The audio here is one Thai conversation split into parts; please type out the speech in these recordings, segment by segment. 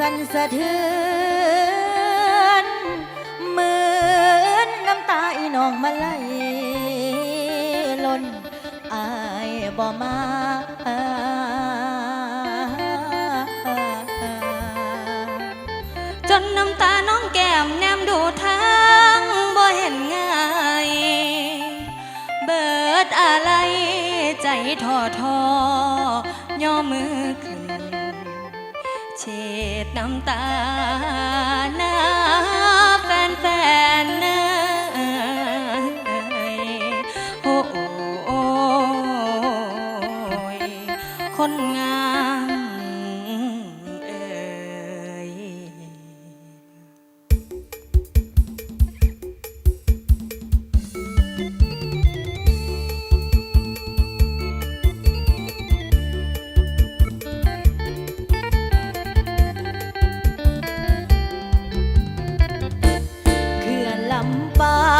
สั่นสะเทือนเหมือนน้ำตาอีน้องมาไหลล้นอายบ่มาจนน้ำตาน้องแก้มแนมดูทางบ่เห็นง่าย เบิดอะไรใจท้อท้อย่อมือขึ้น เช็ดน้ำตา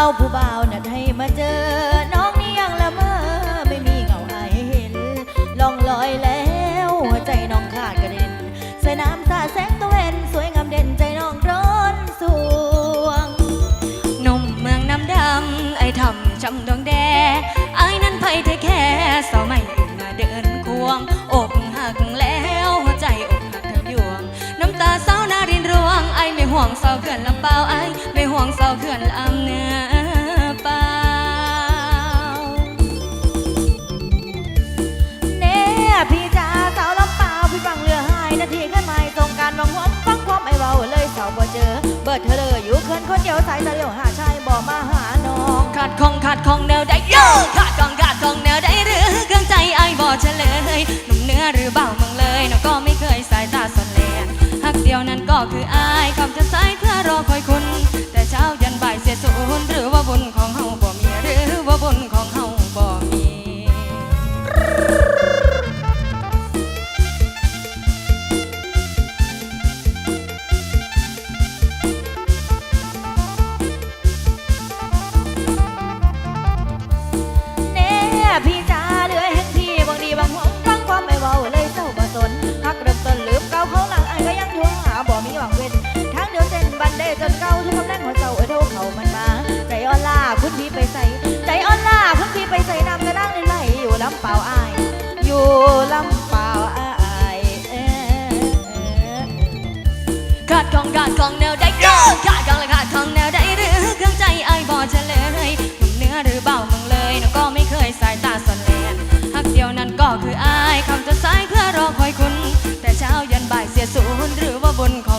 เปล่าผู้บ่าวนัดให้มาเจอ น้องนี่ยังละเมอไม่มีเงาอายให้เห็นล่องลอยแล้วหัวใจน้องขาดกระเด็นใส่น้ำสาแสงตะเวนสวยงามเด่นใจน้องร้อนสวงหนุ่มเมืองน้ำดำไอ้ทำจำดวงแดไอ้นั้นไพ่เทแค่สาวใหม่มาเดินควงอกหักแล้วหัวใจอกหักทั้งยวง น้ำตาเศร้านารินรวงไอ้ไม่ห่วงเศร้าเขื่อนลำเปล่าไอ้ไม่ห่วงเศร้าเขื่อน เจอเบิดเธอเลยอยู่เคินคนเดียวสายตาเดียวหาชายบอกมาหาน้องขาดของขาดของแนวได้โยขาดของขาดของแนวได้หรือเครื่องใจไอ้บอกเฉลย พี่จ๋าเลือแห่งที่บางดีบางหวงฟังความไม่เบาเลยเศร้าบ่สนหักเริ่มต้นลืมเก่าเขาหลังไอ้ก็ยังทวงหาบ่มีหวังเว้นทางเดียวเส้นบันเดจนเก่าทุกคำแรงหัวเจ้าเออเท่าเขามันมา ใจอ่อนล้าพุ่นพี่ไปใส่ใจอ่อนล้าพุ่นพี่ไปใส่น้ำกระด้างในไหลอยู่ลำเปล่าอาย อยู่ลำเปล่าอายเอ้อขาดของขาดของแนวใดโยขาดของละขาดของแนวใดหรือเครื่องใจไอ้บ่เฉล ยันบ่ายเสียสูญหรือว่าบุญของเฮ